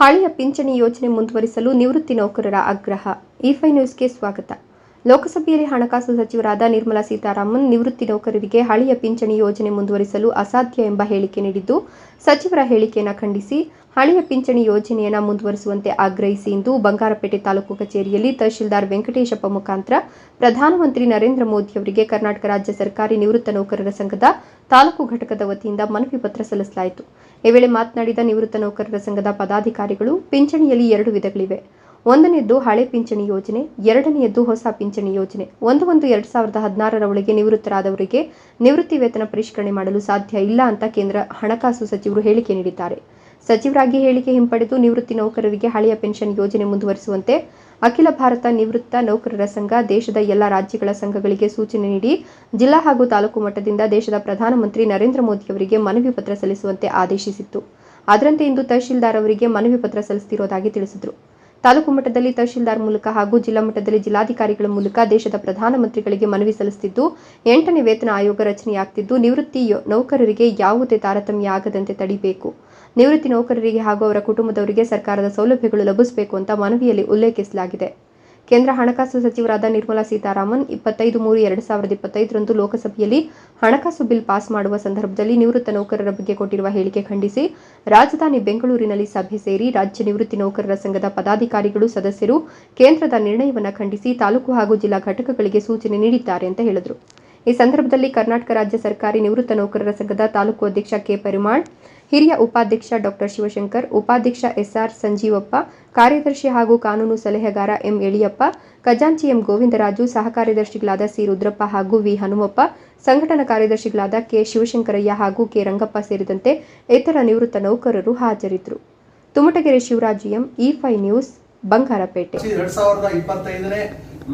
ಹಳೆಯ ಪಿಂಚಣಿ ಯೋಜನೆ ಮುಂದುವರಿಸಲು ನಿವೃತ್ತಿ ನೌಕರರ ಆಗ್ರಹ. ಇಫೈ ನ್ಯೂಸ್ಗೆ ಸ್ವಾಗತ. ಲೋಕಸಭೆಯಲ್ಲಿ ಹಣಕಾಸು ಸಚಿವರಾದ ನಿರ್ಮಲಾ ಸೀತಾರಾಮನ್ ನಿವೃತ್ತಿ ನೌಕರರಿಗೆ ಹಳೆಯ ಪಿಂಚಣಿ ಯೋಜನೆ ಮುಂದುವರಿಸಲು ಅಸಾಧ್ಯ ಎಂಬ ಹೇಳಿಕೆ ನೀಡಿದ್ದು, ಸಚಿವರ ಹೇಳಿಕೆಯನ್ನು ಖಂಡಿಸಿ ಹಳೆಯ ಪಿಂಚಣಿ ಯೋಜನೆಯನ್ನು ಮುಂದುವರಿಸುವಂತೆ ಆಗ್ರಹಿಸಿ ಇಂದು ಬಂಗಾರಪೇಟೆ ತಾಲೂಕು ಕಚೇರಿಯಲ್ಲಿ ತಹಶೀಲ್ದಾರ್ ವೆಂಕಟೇಶಪ್ಪ ಮುಖಾಂತರ ಪ್ರಧಾನಮಂತ್ರಿ ನರೇಂದ್ರ ಮೋದಿ ಅವರಿಗೆ ಕರ್ನಾಟಕ ರಾಜ್ಯ ಸರ್ಕಾರಿ ನಿವೃತ್ತ ನೌಕರರ ಸಂಘದ ತಾಲೂಕು ಘಟಕದ ವತಿಯಿಂದ ಮನವಿ ಪತ್ರ ಸಲ್ಲಿಸಲಾಯಿತು. ಈ ವೇಳೆ ಮಾತನಾಡಿದ ನಿವೃತ್ತ ನೌಕರರ ಸಂಘದ ಪದಾಧಿಕಾರಿಗಳು, ಪಿಂಚಣಿಯಲ್ಲಿ ಎರಡು ವಿಧಗಳಿವೆ. ಒಂದನೆಯದ್ದು ಹಳೆ ಪಿಂಚಣಿ ಯೋಜನೆ, ಎರಡನೆಯದ್ದು ಹೊಸ ಪಿಂಚಣಿ ಯೋಜನೆ. ಒಂದು ಒಂದು ಎರಡ್ ಸಾವಿರದ ಹದಿನಾರರ ಒಳಗೆ ನಿವೃತ್ತರಾದವರಿಗೆ ನಿವೃತ್ತಿ ವೇತನ ಪರಿಷ್ಕರಣೆ ಮಾಡಲು ಸಾಧ್ಯ ಇಲ್ಲ ಅಂತ ಕೇಂದ್ರ ಹಣಕಾಸು ಸಚಿವರು ಹೇಳಿಕೆ ನೀಡಿದ್ದಾರೆ. ಸಚಿವರಾಗಿ ಹೇಳಿಕೆ ಹಿಂಪಡೆದು ನಿವೃತ್ತಿ ನೌಕರರಿಗೆ ಹಳೆಯ ಪೆನ್ಷನ್ ಯೋಜನೆ ಮುಂದುವರಿಸುವಂತೆ ಅಖಿಲ ಭಾರತ ನಿವೃತ್ತ ನೌಕರರ ಸಂಘ ದೇಶದ ಎಲ್ಲ ರಾಜ್ಯಗಳ ಸಂಘಗಳಿಗೆ ಸೂಚನೆ ನೀಡಿ ಜಿಲ್ಲಾ ಹಾಗೂ ತಾಲೂಕು ಮಟ್ಟದಿಂದ ದೇಶದ ಪ್ರಧಾನಮಂತ್ರಿ ನರೇಂದ್ರ ಮೋದಿ ಅವರಿಗೆ ಮನವಿ ಪತ್ರ ಸಲ್ಲಿಸುವಂತೆ ಆದೇಶಿಸಿತ್ತು. ಅದರಂತೆ ಇಂದು ತಹಶೀಲ್ದಾರ್ ಅವರಿಗೆ ಮನವಿ ಪತ್ರ ಸಲ್ಲಿಸುತ್ತಿರುವುದಾಗಿ ತಿಳಿಸಿದರು. ತಾಲೂಕು ಮಟ್ಟದಲ್ಲಿ ತಹಶೀಲ್ದಾರ್ ಮೂಲಕ ಹಾಗೂ ಜಿಲ್ಲಾ ಮಟ್ಟದಲ್ಲಿ ಜಿಲ್ಲಾಧಿಕಾರಿಗಳ ಮೂಲಕ ದೇಶದ ಪ್ರಧಾನಮಂತ್ರಿಗಳಿಗೆ ಮನವಿ ಸಲ್ಲಿಸುತ್ತಿದ್ದು, ಎಂಟನೇ ವೇತನ ಆಯೋಗ ರಚನೆಯಾಗ್ತಿದ್ದು, ನಿವೃತ್ತಿ ನೌಕರರಿಗೆ ಯಾವುದೇ ತಾರತಮ್ಯ ಆಗದಂತೆ ತಡಿಬೇಕು. ನಿವೃತ್ತಿ ನೌಕರರಿಗೆ ಹಾಗೂ ಅವರ ಕುಟುಂಬದವರಿಗೆ ಸರ್ಕಾರದ ಸೌಲಭ್ಯಗಳು ಲಭಿಸಬೇಕು ಅಂತ ಮನವಿಯಲ್ಲಿ ಉಲ್ಲೇಖಿಸಲಾಗಿದೆ. ಕೇಂದ್ರ ಹಣಕಾಸು ಸಚಿವರಾದ ನಿರ್ಮಲಾ ಸೀತಾರಾಮನ್ ಇಪ್ಪತ್ತೈದು ಮೂರು ಎರಡು ಸಾವಿರದ ಇಪ್ಪತ್ತೈದರಂದು ಲೋಕಸಭೆಯಲ್ಲಿ ಹಣಕಾಸು ಬಿಲ್ ಪಾಸ್ ಮಾಡುವ ಸಂದರ್ಭದಲ್ಲಿ ನಿವೃತ್ತ ನೌಕರರ ಬಗ್ಗೆ ಕೊಟ್ಟಿರುವ ಹೇಳಿಕೆ ಖಂಡಿಸಿ, ರಾಜಧಾನಿ ಬೆಂಗಳೂರಿನಲ್ಲಿ ಸಭೆ ಸೇರಿ ರಾಜ್ಯ ನಿವೃತ್ತಿ ನೌಕರರ ಸಂಘದ ಪದಾಧಿಕಾರಿಗಳು, ಸದಸ್ಯರು ಕೇಂದ್ರದ ನಿರ್ಣಯವನ್ನು ಖಂಡಿಸಿ ತಾಲೂಕು ಹಾಗೂ ಜಿಲ್ಲಾ ಘಟಕಗಳಿಗೆ ಸೂಚನೆ ನೀಡಿದ್ದಾರೆ ಅಂತ ಹೇಳಿದರು. ಈ ಸಂದರ್ಭದಲ್ಲಿ ಕರ್ನಾಟಕ ರಾಜ್ಯ ಸರ್ಕಾರಿ ನಿವೃತ್ತ ನೌಕರರ ಸಂಘದ ತಾಲೂಕು ಅಧ್ಯಕ್ಷ ಕೆ. ಪರಿಮಾಳ್ ಹಿರಿಯ ಉಪಾಧ್ಯಕ್ಷ ಡಾಕ್ಟರ್ ಶಿವಶಂಕರ್, ಉಪಾಧ್ಯಕ್ಷ ಎಸ್ಆರ್ ಸಂಜೀವಪ್ಪ, ಕಾರ್ಯದರ್ಶಿ ಹಾಗೂ ಕಾನೂನು ಸಲಹೆಗಾರ ಎಂ. ಎಳಿಯಪ್ಪ ಖಜಾಂಚಿ ಎಂ ಗೋವಿಂದರಾಜು ಸಹ ಕಾರ್ಯದರ್ಶಿಗಳಾದ ಸಿ. ರುದ್ರಪ್ಪ ಹಾಗೂ ವಿ. ಹನುಮಪ್ಪ, ಸಂಘಟನಾ ಕಾರ್ಯದರ್ಶಿಗಳಾದ ಕೆ. ಶಿವಶಂಕರಯ್ಯ ಹಾಗೂ ಕೆ. ರಂಗಪ್ಪ ಸೇರಿದಂತೆ ಇತರ ನಿವೃತ್ತ ನೌಕರರು ಹಾಜರಿದ್ದರು. Tumatagere Shivaraju M E Fi news, Bangarapete.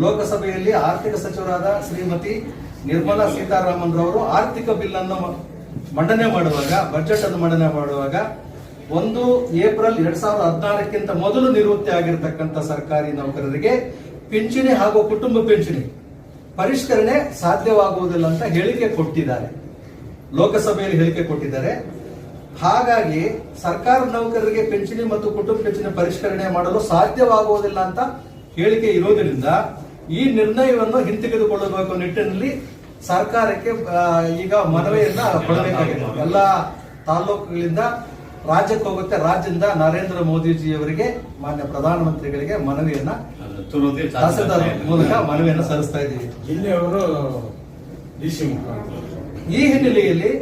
ಲೋಕಸಭೆಯಲ್ಲಿ ಆರ್ಥಿಕ ಸಚಿವರಾದ ಶ್ರೀಮತಿ ನಿರ್ಮಲಾ ಸೀತಾರಾಮನ್ ರವರು ಆರ್ಥಿಕ ಬಿಲ್ ಅನ್ನು ಮಂಡನೆ ಮಾಡುವಾಗ ಬಜೆಟ್ ಅನ್ನು ಮಂಡನೆ ಮಾಡುವಾಗ ಒಂದು ಏಪ್ರಿಲ್ ಎರಡ್ ಸಾವಿರದ ಹದಿನಾರಕ್ಕಿಂತ ಮೊದಲು ನಿವೃತ್ತಿ ಆಗಿರತಕ್ಕಂತ ಸರ್ಕಾರಿ ನೌಕರರಿಗೆ ಪಿಂಚಣಿ ಹಾಗೂ ಕುಟುಂಬ ಪಿಂಚಣಿ ಪರಿಷ್ಕರಣೆ ಸಾಧ್ಯವಾಗುವುದಿಲ್ಲ ಅಂತ ಹೇಳಿಕೆ ಕೊಟ್ಟಿದ್ದಾರೆ. ಲೋಕಸಭೆಯಲ್ಲಿ ಹೇಳಿಕೆ ಕೊಟ್ಟಿದ್ದಾರೆ. ಹಾಗಾಗಿ ಸರ್ಕಾರ ನೌಕರರಿಗೆ ಪಿಂಚಣಿ ಮತ್ತು ಕುಟುಂಬ ಪಿಂಚಣಿ ಪರಿಷ್ಕರಣೆ ಮಾಡಲು ಸಾಧ್ಯವಾಗುವುದಿಲ್ಲ ಅಂತ ಹೇಳಿಕೆ ಇರೋದ್ರಿಂದ ಈ ನಿರ್ಣಯವನ್ನು ಹಿಂತೆಗೆದುಕೊಳ್ಳಬೇಕು ನಿಟ್ಟಿನಲ್ಲಿ ಸರ್ಕಾರಕ್ಕೆ ಈಗ ಮನವಿಯನ್ನ ಕೊಡಬೇಕಾಗಿದೆ. ಎಲ್ಲ ತಾಲೂಕುಗಳಿಂದ ರಾಜ್ಯಕ್ಕೆ ಹೋಗುತ್ತೆ. ರಾಜ್ಯದಿಂದ ನರೇಂದ್ರ ಮೋದಿಜಿಯವರಿಗೆ ಮಾನ್ಯ ಪ್ರಧಾನಮಂತ್ರಿಗಳಿಗೆ ಮನವಿಯನ್ನ ತಹಸೀಲ್ದಾರ್ ಮೂಲಕ ಮನವಿಯನ್ನ ಸಲ್ಲಿಸ್ತಾ ಇದ್ದೀವಿ. ಈ ಹಿನ್ನೆಲೆಯಲ್ಲಿ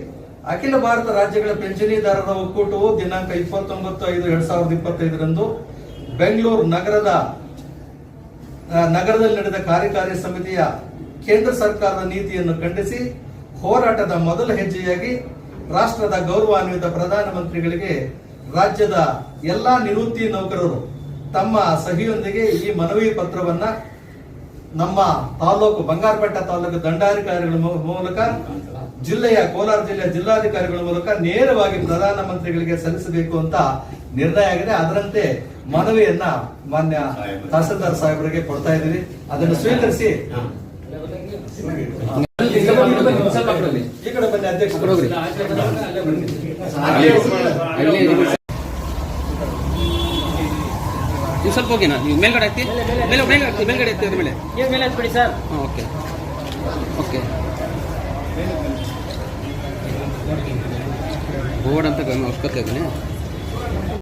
ಅಖಿಲ ಭಾರತ ರಾಜ್ಯಗಳ ಪಿಂಚಣಿದಾರರ ಒಕ್ಕೂಟವು ದಿನಾಂಕ ಇಪ್ಪತ್ತೊಂಬತ್ತು ಐದು ಎರಡ್ ಸಾವಿರದ ಇಪ್ಪತ್ತೈದರಂದು ಬೆಂಗಳೂರು ನಗರದ ನಗರದಲ್ಲಿ ನಡೆದ ಕಾರ್ಯಕಾರಿ ಸಮಿತಿಯ ಕೇಂದ್ರ ಸರ್ಕಾರದ ನೀತಿಯನ್ನು ಖಂಡಿಸಿ ಹೋರಾಟದ ಮೊದಲ ಹೆಜ್ಜೆಯಾಗಿ ರಾಷ್ಟ್ರದ ಗೌರವಾನ್ವಿತ ಪ್ರಧಾನಮಂತ್ರಿಗಳಿಗೆ ರಾಜ್ಯದ ಎಲ್ಲಾ ನಿವೃತ್ತಿ ನೌಕರರು ತಮ್ಮ ಸಹಿಯೊಂದಿಗೆ ಈ ಮನವಿ ಪತ್ರವನ್ನ ನಮ್ಮ ತಾಲೂಕು ಬಂಗಾರಪೇಟ ತಾಲೂಕು ದಂಡಾಧಿಕಾರಿಗಳ ಮೂಲಕ ಜಿಲ್ಲೆಯ ಕೋಲಾರ ಜಿಲ್ಲೆಯ ಜಿಲ್ಲಾಧಿಕಾರಿಗಳ ಮೂಲಕ ನೇರವಾಗಿ ಪ್ರಧಾನಮಂತ್ರಿಗಳಿಗೆ ಸಲ್ಲಿಸಬೇಕು ಅಂತ ನಿರ್ಣಯ ಆಗಿದೆ. ಅದರಂತೆ ಮನವಿಯನ್ನ ಮಾನ್ಯ ತಹಸೀಲ್ದಾರ್ ಸಾಹೇಬರಿಗೆ ಕೊಡ್ತಾ ಇದ್ದೀವಿ. ಅದನ್ನು ಸ್ವೀಕರಿಸಿ ನೀವು ಸ್ವಲ್ಪ ಹೋಗಿನಾ ನೀವು ಮೇಲ್ಗಡೆ ಹಾಕ್ತಿ? ಮೇಲೆ ಮೇಲ್ಗಡೆ ಹಾಕ್ತಿ. ಮೇಲ್ಗಡೆ ಹಾಕ್ತಿ ಅದ್ರ ಮೇಲೆ. ಮೇಲೆ ಹಚ್ಬಿಡಿ ಸರ್. ಓಕೆ. ಓಕೆ. ಬೋರ್ಡ್ ಅಂತ ಅವಶ್ಯಕತೆ ಇದ್ದೀನಿ.